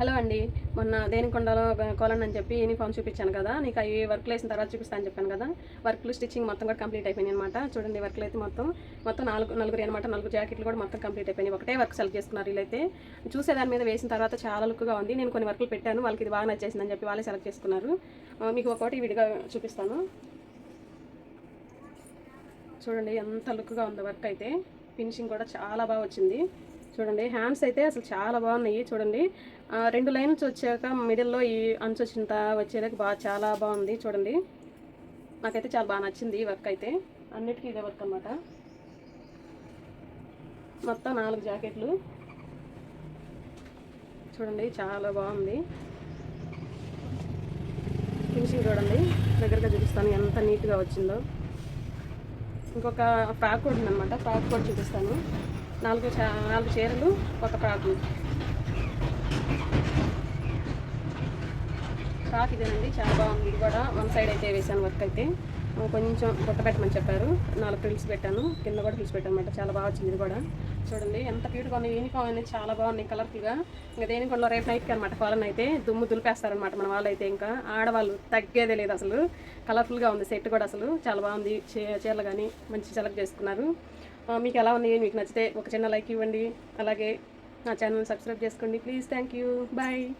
Hello అండి. మొన్న దేనికొండలో colon అని చెప్పి యూనిఫామ్ చూపించాను కదా. నీకు అవి వర్క్లు వేసిన తర్వాత చూపిస్తాను చెప్పాను కదా. వర్క్లు స్టిచ్చింగ్ మొత్తం కూడా కంప్లీట్ అయిపోయింది అనమాట చూడండి వర్క్లు అయితే మొత్తం మొత్తం నాలుగు నలుగురు అనమాట నలుగురు జాకెట్లు కూడా మొత్తం కంప్లీట్ అయిపోయినాయి. ఒకటే వర్క్ సెలెక్ట్ చేసుకున్నారు వీళ్ళైతే. చూసే దాని మీద వేసిన తర్వాత చాలా లుక్గా ఉంది. నేను కొన్ని వర్క్లు పెట్టాను. వాళ్ళకి ఇది బాగా నచ్చేసిందని చెప్పి వాళ్ళే సెలెక్ట్ చేసుకున్నారు. మీకు ఒకటి విడిగా చూపిస్తాను. చూడండి ఎంత లుక్గా ఉంది వర్క్ అయితే. ఫినిషింగ్ కూడా చాలా బాగా వచ్చింది. చూడండి హ్యాండ్స్ అయితే అసలు చాలా బాగున్నాయి చూడండి. రెండు లైన్స్ వచ్చాక మిడిల్లో ఈ అంచు వచ్చినంత వచ్చేదాకా బాగా చాలా బాగుంది చూడండి. నాకైతే చాలా బాగా నచ్చింది ఈ వర్క్ అయితే. అన్నిటికీ ఇదే వర్క్ అనమాట మొత్తం నాలుగు జాకెట్లు. చూడండి చాలా బాగుంది. ఫినిషింగ్ చూడండి దగ్గరగా చూపిస్తాను ఎంత నీట్గా వచ్చిందో. ఇంకొక ఫ్రాక్ కూడా ఉందన్నమాట ఫ్రాక్ కూడా చూపిస్తాను. నాలుగు చా- నాలుగు చీరలు ఒక ఫ్రాకు. ఫ్రాక్ ఇదేనండి చాలా బాగుంది. ఇది కూడా వన్ సైడ్ అయితే వేసాను వర్క్ అయితే. కొంచెం బుట్ట పెట్టమని చెప్పారు. నాలుగు ఫ్రిల్స్ పెట్టాను. కింద కూడా ఫ్రిల్స్ పెట్టాను అనమాట చాలా బాగా వచ్చింది ఇది కూడా. చూడండి ఎంత క్యూట్గా ఉంది. యూనిఫామ్ అనేది చాలా బాగుంది కలర్ఫుల్గా. ఇంకా దేనికొండలో రేపు నైట్కి అనమాట ఫాలన్ అయితే దుమ్ము దులిపేస్తారనమాట మన వాళ్ళు అయితే ఇంకా. ఆడవాళ్ళు తగ్గేదే లేదు అసలు. కలర్ఫుల్గా ఉంది సెట్ కూడా అసలు. చాలా బాగుంది. చీ- చీరలు కానీ మంచి సెలెక్ట్ చేసుకున్నారు. మీకు ఎలా ఉంది మీకు నచ్చితే ఒక చిన్న లైక్ ఇవ్వండి. అలాగే నా ఛానల్ సబ్స్క్రైబ్ చేసుకోండి. Please thank you. బాయ్.